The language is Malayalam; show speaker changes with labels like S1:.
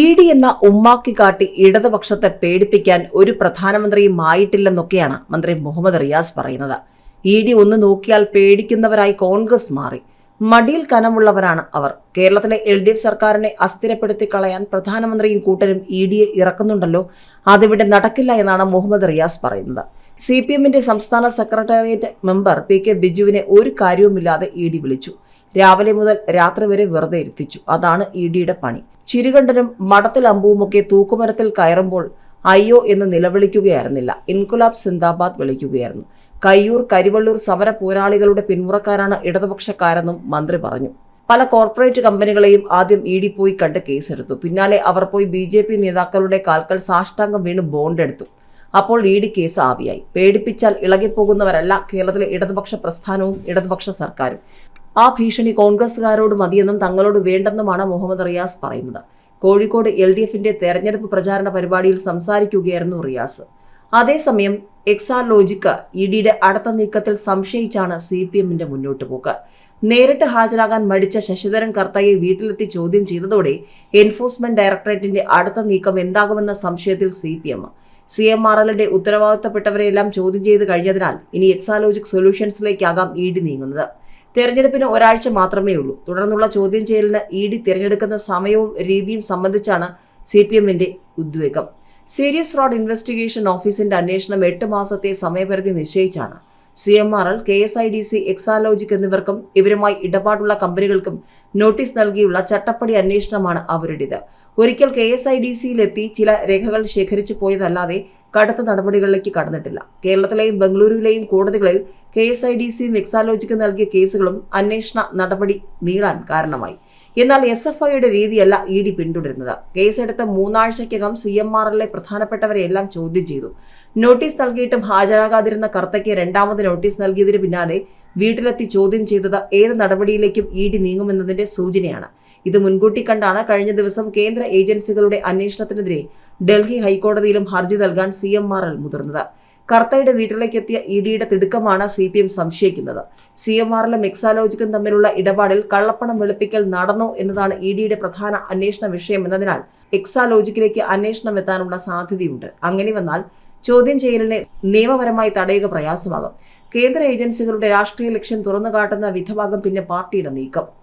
S1: ഇ ഡി എന്ന ഉമ്മാക്കി കാട്ടി ഇടതുപക്ഷത്തെ പേടിപ്പിക്കാൻ ഒരു പ്രധാനമന്ത്രിയും ആയിട്ടില്ലെന്നൊക്കെയാണ് മന്ത്രി മുഹമ്മദ് റിയാസ് പറയുന്നത് ഇ ഡി ഒന്ന് നോക്കിയാൽ പേടിക്കുന്നവരായി കോൺഗ്രസ് മാറി മടിയിൽ കനമുള്ളവരാണ് അവർ കേരളത്തിലെ എൽ ഡി എഫ് സർക്കാരിനെ അസ്ഥിരപ്പെടുത്തി കളയാൻ പ്രധാനമന്ത്രിയും കൂട്ടരും ഇ ഡിയെ ഇറക്കുന്നുണ്ടല്ലോ അതിവിടെ നടക്കില്ല എന്നാണ് മുഹമ്മദ് റിയാസ് പറയുന്നത് സി പി എമ്മിന്റെ സംസ്ഥാന സെക്രട്ടേറിയറ്റ് മെമ്പർ പി കെ ബിജുവിനെ ഒരു കാര്യവുമില്ലാതെ ഇ ഡി വിളിച്ചു രാവിലെ മുതൽ രാത്രി വരെ വെറുതെ ഇരുത്തിച്ചു അതാണ് ഇ ഡിയുടെ പണി ചിരുകണ്ഠനും മടത്തിൽ അമ്പുവുമൊക്കെ തൂക്കുമരത്തിൽ കയറുമ്പോൾ അയ്യോ എന്ന് നിലവിളിക്കുകയായിരുന്നില്ല ഇൻകുലാബ് സിന്ദാബാദ് വിളിക്കുകയായിരുന്നു കയ്യൂർ കരിവള്ളൂർ സമര പോരാളികളുടെ പിന്മുറക്കാരാണ് ഇടതുപക്ഷക്കാരെന്നും മന്ത്രി പറഞ്ഞു പല കോർപ്പറേറ്റ് കമ്പനികളെയും ആദ്യം ഇ ഡി പോയി കണ്ട് കേസെടുത്തു പിന്നാലെ അവർ പോയി ബി ജെ പി നേതാക്കളുടെ കാൽക്കൽ സാഷ്ടാംഗം വീണ് ബോണ്ടെടുത്തു അപ്പോൾ ഇ ഡി കേസ് ആവിയായി പേടിപ്പിച്ചാൽ ഇളകിപ്പോകുന്നവരല്ല കേരളത്തിലെ ഇടതുപക്ഷ പ്രസ്ഥാനവും ഇടതുപക്ഷ സർക്കാരും ആ ഭീഷണി കോൺഗ്രസുകാരോട് മതിയെന്നും തങ്ങളോട് വേണ്ടെന്നുമാണ് മുഹമ്മദ് റിയാസ് പറയുന്നത് കോഴിക്കോട് എൽ ഡി എഫിന്റെ തെരഞ്ഞെടുപ്പ് പ്രചാരണ പരിപാടിയിൽ സംസാരിക്കുകയായിരുന്നു റിയാസ് അതേസമയം എക്സാലോജിക്ക ഇഡിയുടെ അടുത്ത നീക്കത്തിൽ സംശയിച്ചാണ് സി പി എമ്മിന്റെ മുന്നോട്ട് പോക്ക് നേരിട്ട് ഹാജരാകാൻ മടിച്ച ശശിധരൻ കർത്തയെ വീട്ടിലെത്തി ചോദ്യം ചെയ്തതോടെ എൻഫോഴ്സ്മെന്റ് ഡയറക്ടറേറ്റിന്റെ അടുത്ത നീക്കം എന്താകുമെന്ന സംശയത്തിൽ C P M C M R എല്ലിന്റെ ഉത്തരവാദിത്തപ്പെട്ടവരെയെല്ലാം ചോദ്യം ചെയ്ത് കഴിഞ്ഞതിനാൽ ഇനി എക്സാലോജിക് സൊല്യൂഷൻസിലേക്കാകാം ഇ ഡി നീങ്ങുന്നത് തെരഞ്ഞെടുപ്പിന് ഒരാഴ്ച മാത്രമേ ഉള്ളൂ തുടർന്നുള്ള ചോദ്യം ചെയ്യലിന് ഇ ഡി തിരഞ്ഞെടുക്കുന്ന സമയവും രീതിയും സംബന്ധിച്ചാണ് സി പി എമ്മിന്റെ ഉദ്വേഗം സീരിയസ് ഫ്രോഡ് ഇൻവെസ്റ്റിഗേഷൻ ഓഫീസിന്റെ അന്വേഷണം എട്ട് മാസത്തെ സമയപരിധി നിശ്ചയിച്ചാണ് C M R L K S I D C Exalogic എന്നിവർക്കും ഇവരുമായി ഇടപാടുള്ള കമ്പനികൾക്കും നോട്ടീസ് നൽകിയുള്ള ചട്ടപ്പടി അന്വേഷണമാണ് അവരുടേത് ഒരിക്കൽ കെ എസ് ഐ ഡി സിയിലെത്തി ചില രേഖകൾ ശേഖരിച്ചു പോയതല്ലാതെ കടുത്ത നടപടികളിലേക്ക് കടന്നിട്ടില്ല കേരളത്തിലെയും ബംഗളൂരുവിലെയും കോടതികളിൽ K S I D C മെക്സാലോജിക്ക് നൽകിയ കേസുകളും അന്വേഷണ നടപടി നീളാൻ കാരണമായി എന്നാൽ എസ് എഫ് ഐയുടെ രീതിയല്ല ഇ ഡി പിന്തുടരുന്നത് കേസെടുത്ത മൂന്നാഴ്ചയ്ക്കകം സി എം ആർ എല്ലെ പ്രധാനപ്പെട്ടവരെയെല്ലാം ചോദ്യം ചെയ്തു നോട്ടീസ് നൽകിയിട്ടും ഹാജരാകാതിരുന്ന കർത്തയ്ക്ക് രണ്ടാമത് നോട്ടീസ് നൽകിയതിന് പിന്നാലെ വീട്ടിലെത്തി ചോദ്യം ചെയ്തത് ഏത് നടപടിയിലേക്കും ഇ ഡി നീങ്ങുമെന്നതിന്റെ സൂചനയാണ് ഇത് മുൻകൂട്ടി കണ്ടാണ് കഴിഞ്ഞ ദിവസം കേന്ദ്ര ഏജൻസികളുടെ അന്വേഷണത്തിനെതിരെ ഡൽഹി ഹൈക്കോടതിയിലും ഹർജി നൽകാൻ സി എം ആർ എൽ മുതിർന്നത് കർത്തയുടെ വീട്ടിലേക്കെത്തിയ ഇ ഡിയുടെ തിടുക്കമാണ് സി പി എം സംശയിക്കുന്നത് സി എം ആറിലും മെക്സാലോജിക്കും തമ്മിലുള്ള ഇടപാടിൽ കള്ളപ്പണം വെളുപ്പിക്കൽ നടന്നോ എന്നതാണ് ഇ ഡിയുടെ പ്രധാന അന്വേഷണ വിഷയം എന്നതിനാൽ എക്സാലോജിക്കിലേക്ക് അന്വേഷണം എത്താനുള്ള സാധ്യതയുണ്ട് അങ്ങനെ വന്നാൽ ചോദ്യം ചെയ്യലിനെ നിയമപരമായി തടയുക പ്രയാസമാകും കേന്ദ്ര ഏജൻസികളുടെ രാഷ്ട്രീയ ലക്ഷ്യം തുറന്നുകാട്ടുന്ന വിധഭാഗം പിന്നെ പാർട്ടിയുടെ നീക്കം